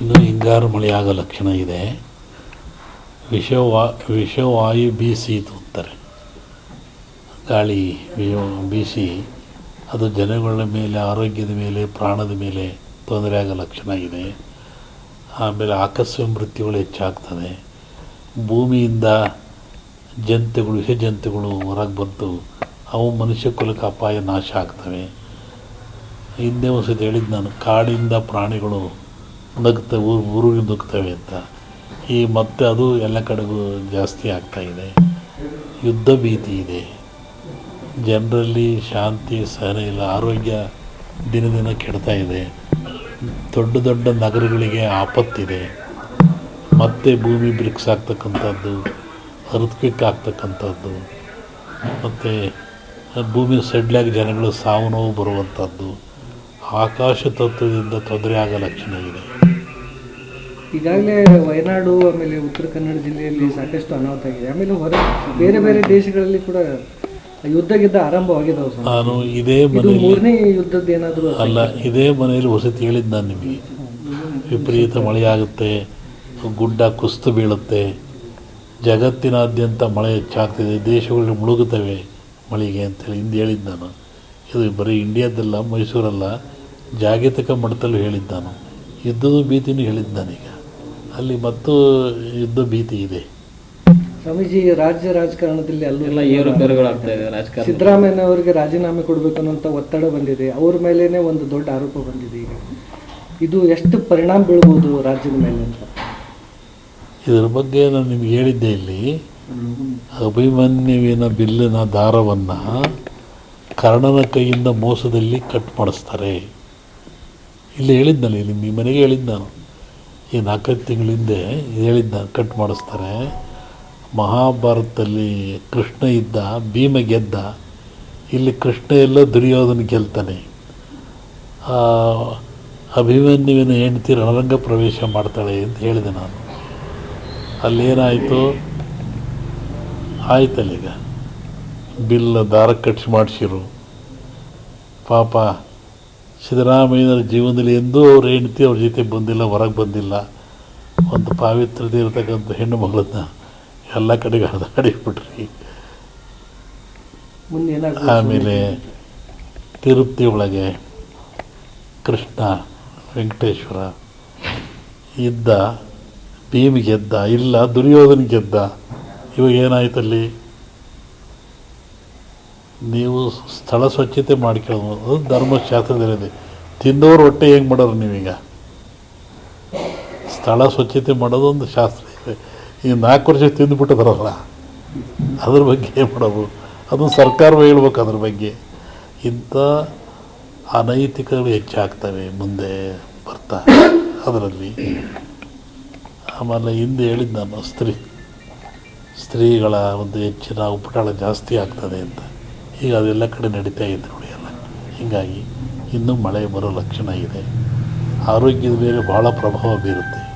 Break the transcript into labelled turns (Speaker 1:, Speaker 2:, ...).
Speaker 1: ಇನ್ನು ಹಿಂಗಾರು ಮಳೆಯಾಗೋ ಲಕ್ಷಣ ಇದೆ. ವಿಷವಾ, ವಿಷವಾಯು ಬೀಸಿತು ಅಂತಾರೆ ಗಾಳಿ ಬೀಸಿ ಅದು ಜನಗಳ ಮೇಲೆ, ಆರೋಗ್ಯದ ಮೇಲೆ, ಪ್ರಾಣದ ಮೇಲೆ ತೊಂದರೆ ಆಗೋ ಲಕ್ಷಣ ಇದೆ. ಆಮೇಲೆ ಆಕಸ್ಮಿಕ ಮೃತ್ಯುಗಳು ಹೆಚ್ಚಾಗ್ತದೆ. ಭೂಮಿಯಿಂದ ಜಂತುಗಳು ವಿಷ ಜಂತುಗಳು ಹೊರಗೆ ಬಂತು ಅವು ಮನುಷ್ಯ ಕುಲಕ್ಕೆ ಅಪಾಯ ನಾಶ ಆಗ್ತವೆ. ಹಿಂದೆ ಒಂದು ಸತಿ ಹೇಳಿದ್ದು ನಾನು, ಕಾಡಿಂದ ಪ್ರಾಣಿಗಳು ನಗ್ತವೆ ಊರು ಊರಿಗೆ ನುಗ್ತವೆ ಅಂತ. ಈ ಮತ್ತೆ ಅದು ಎಲ್ಲ ಕಡೆಗೂ ಜಾಸ್ತಿ ಆಗ್ತಾ ಇದೆ. ಯುದ್ಧ ಭೀತಿ ಇದೆ. ಜನರಲ್ಲಿ ಶಾಂತಿ, ಸಹನೆ ಇಲ್ಲ. ಆರೋಗ್ಯ ದಿನ ದಿನ ಕೆಡ್ತಾ ಇದೆ. ದೊಡ್ಡ ದೊಡ್ಡ ನಗರಗಳಿಗೆ ಆಪತ್ತಿದೆ. ಮತ್ತೆ ಭೂಮಿ ಬ್ರಿಕ್ಸ್ ಆಗ್ತಕ್ಕಂಥದ್ದು ಹೃತ್ಕಿಕ್ ಆಗ್ತಕ್ಕಂಥದ್ದು, ಮತ್ತು ಭೂಮಿ ಸಡ್ಲಾಗಿ ಜನಗಳು ಸಾವು ನೋವು ಬರುವಂಥದ್ದು. ಆಕಾಶ ತತ್ವದಿಂದ ತೊಂದರೆ ಆಗೋ ಲಕ್ಷಣ ಇದೆ.
Speaker 2: ಈಗಾಗಲೇ ವಯನಾಡು ಆಮೇಲೆ ಉತ್ತರ ಕನ್ನಡ ಜಿಲ್ಲೆಯಲ್ಲಿ ಸಾಕಷ್ಟು ಅನಾಹುತ ಆಗಿದೆ. ಆಮೇಲೆ ಹೊರ ಬೇರೆ ಬೇರೆ ದೇಶಗಳಲ್ಲಿ ಕೂಡ ಯುದ್ಧ ಗಿದ್ದ ಆರಂಭವಾಗಿದ್ದಾವೆ ಸರ್.
Speaker 1: ನಾನು ಇದೇ
Speaker 2: ಮೂರನೇ ಯುದ್ಧದ ಏನಾದರೂ
Speaker 1: ಅಲ್ಲ ಇದೇ ಮನೆಯಲ್ಲಿ ವಸತಿ ಹೇಳಿದ್ದು ನಾನು ನಿಮಗೆ. ವಿಪರೀತ ಮಳೆಯಾಗುತ್ತೆ ಗುಡ್ಡ ಕುಸ್ತು ಬೀಳುತ್ತೆ ಜಗತ್ತಿನಾದ್ಯಂತ ಮಳೆ ಹೆಚ್ಚಾಗ್ತಿದೆ ದೇಶಗಳು ಮುಳುಗುತ್ತವೆ ಮಳೆಗೆ ಅಂತೇಳಿ ಹಿಂದೆ ಹೇಳಿದ್ದು ನಾನು. ಇದು ಬರೀ ಇಂಡಿಯಾದಲ್ಲ ಮೈಸೂರಲ್ಲ ಜಾಗತಿಕ ಮಟ್ಟದಲ್ಲೂ ಹೇಳಿದ್ದ ನಾನು. ಯುದ್ಧದ ಭೀತಿನೂ ಹೇಳಿದ್ದು ನಾನೀಗ. ಅಲ್ಲಿ ಮತ್ತು ಯುದ್ಧ ಭೀತಿ ಇದೆ.
Speaker 2: ಸ್ವಾಮೀಜಿ ರಾಜ್ಯ ರಾಜಕಾರಣದಲ್ಲಿ
Speaker 3: ಎಲ್ಲ
Speaker 2: ಏರುಪೇರುಗಳು
Speaker 3: ಏರುಪೇರುಗಳಾಗ್ತಾ ಇದೆ ರಾಜಕಾರಣ
Speaker 2: ಸಿದ್ದರಾಮಯ್ಯ ಅವರಿಗೆ ರಾಜೀನಾಮೆ ಕೊಡಬೇಕು ಅನ್ನೋಂಥ ಒತ್ತಡ ಬಂದಿದೆ. ಅವ್ರ ಮೇಲೇನೆ ಒಂದು ದೊಡ್ಡ ಆರೋಪ ಬಂದಿದೆ ಈಗ. ಇದು ಎಷ್ಟು ಪರಿಣಾಮ ಬೀಳ್ಬೋದು ರಾಜ್ಯದ ಮೇಲೆ ಅಂತ?
Speaker 1: ಇದರ ಬಗ್ಗೆ ನಾನು ನಿಮ್ಗೆ ಹೇಳಿದ್ದೆ ಇಲ್ಲಿ. ಅಭಿಮನ್ಯುವಿನ ಬಿಲ್ಲಿನ ದಾರವನ್ನು ಕರ್ಣನ ಕೈಯಿಂದ ಮೋಸದಲ್ಲಿ ಕಟ್ ಮಾಡಿಸ್ತಾರೆ. ಇಲ್ಲಿ ಹೇಳಿದ್ನಲ್ಲ ಇಲ್ಲಿ ನಿಮ್ಮ ಮನೆಗೆ ಹೇಳಿದ್ದು ನಾನು. ಈ ನಾಲ್ಕೈದು ತಿಂಗಳ ಹಿಂದೆ ಹೇಳಿದ್ದ ಕಟ್ ಮಾಡಿಸ್ತಾರೆ. ಮಹಾಭಾರತದಲ್ಲಿ ಕೃಷ್ಣ ಇದ್ದ, ಭೀಮ ಗೆದ್ದ, ಇಲ್ಲಿ ಕೃಷ್ಣ ಎಲ್ಲ ದುರ್ಯೋಧನ ಗೆಲ್ತಾನೆ. ಅಭಿಮನ್ಯುವಿನ ಹೆಂಡತಿ ರಣರಂಗ ಪ್ರವೇಶ ಮಾಡ್ತಾಳೆ ಅಂತ ಹೇಳಿದೆ ನಾನು. ಅಲ್ಲೇನಾಯಿತು? ಆಯ್ತಲ್ಲೀಗ. ಬಿಲ್ ದಾರ ಕಟ್ಸಿ ಮಾಡಿಸಿರು. ಪಾಪ ಸಿದ್ದರಾಮಯ್ಯನ ಜೀವನದಲ್ಲಿ ಎಂದೂ ಅವ್ರ ಹೆಂಡತಿ ಅವ್ರ ಜೊತೆ ಬಂದಿಲ್ಲ ಹೊರಗೆ ಬಂದಿಲ್ಲ. ಒಂದು ಪಾವಿತ್ರತೆ ಇರತಕ್ಕಂಥ ಹೆಣ್ಣು ಮಗಳನ್ನ ಎಲ್ಲ ಕಡೆಗೆ ಹರಿದಾಡಿಬಿಟ್ರಿ ಆಮೇಲೆ ತಿರುಪತಿ ಒಳಗೆ ಕೃಷ್ಣ ವೆಂಕಟೇಶ್ವರ ಇದ್ದ ಭೀಮ್ ಗೆದ್ದ ಇಲ್ಲ ದುರ್ಯೋಧನ ಗೆದ್ದ ಇವಾಗ ಏನಾಯ್ತಲ್ಲಿ? ನೀವು ಸ್ಥಳ ಸ್ವಚ್ಛತೆ ಮಾಡ್ಕೊಳ್ಳೋದು ಧರ್ಮಶಾಸ್ತ್ರದಲ್ಲಿದೆ. ತಿಂದವ್ರು ಹೊಟ್ಟೆ ಹೆಂಗೆ ಮಾಡೋರು ನೀವೀಗ? ಸ್ಥಳ ಸ್ವಚ್ಛತೆ ಮಾಡೋದು ಒಂದು ಶಾಸ್ತ್ರ ಇದೆ. ಈ ನಾಲ್ಕು ವರ್ಷ ತಿಂದುಬಿಟ್ಟಿದ್ರಲ್ಲ, ಅದ್ರ ಬಗ್ಗೆ ಏನು ಮಾಡೋದು? ಅದು ಸರ್ಕಾರವೇ ಹೇಳ್ಬೇಕು ಅದ್ರ ಬಗ್ಗೆ. ಇಂಥ ಅನೈತಿಕಗಳು ಹೆಚ್ಚಾಗ್ತವೆ ಮುಂದೆ ಬರ್ತಾ. ಅದರಲ್ಲಿ ಆಮೇಲೆ ಹಿಂದೆ ಹೇಳಿದ್ದು ನಾನು, ಸ್ತ್ರೀ, ಸ್ತ್ರೀಗಳ ಒಂದು ಹೆಚ್ಚಿನ ಉಪಟಳ ಜಾಸ್ತಿ ಆಗ್ತದೆ ಅಂತ. ಈಗ ಅದೆಲ್ಲ ಕಡೆ ನಡೀತಾ ಇದೆ ನೋಡಿ ಎಲ್ಲ ಹೀಗಾಗಿ ಇನ್ನೂ ಮಳೆ ಬರೋ ಲಕ್ಷಣ ಇದೆ. ಆರೋಗ್ಯದ ಮೇಲೆ ಭಾಳ ಪ್ರಭಾವ ಬೀರುತ್ತೆ.